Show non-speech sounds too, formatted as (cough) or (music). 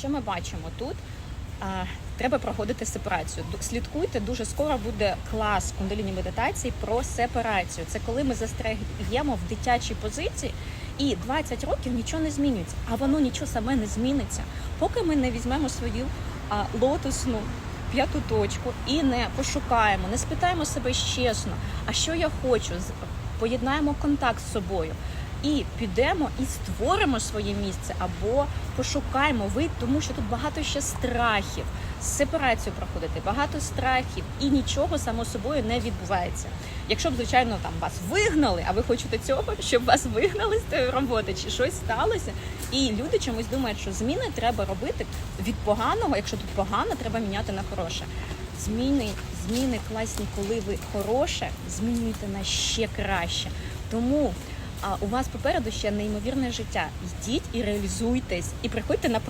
Що ми бачимо тут? Треба проходити сепарацію. Слідкуйте, дуже скоро буде клас кундаліні медитації про сепарацію. Це коли ми застрягємо в дитячій позиції, і 20 років нічого не змінюється, а воно нічого саме не зміниться, поки ми не візьмемо свою а, лотосну п'яту точку і не пошукаємо, не спитаємо себе чесно, а що я хочу, поєднаємо контакт з собою. І підемо і створимо своє місце або пошукаємо ви, тому що тут багато ще страхів. Сепарацію проходити, багато страхів, і нічого само собою не відбувається. Якщо б, звичайно, там вас вигнали, а ви хочете цього, (laughs) щоб вас вигнали з тієї роботи, чи щось сталося, і люди чомусь думають, що зміни треба робити від поганого. Якщо тут погано, треба міняти на хороше. Зміни, зміни класні, коли ви хороше, змінюєте на ще краще. Тому а, у вас попереду ще неймовірне життя. Йдіть і реалізуйтесь, і приходьте на практику.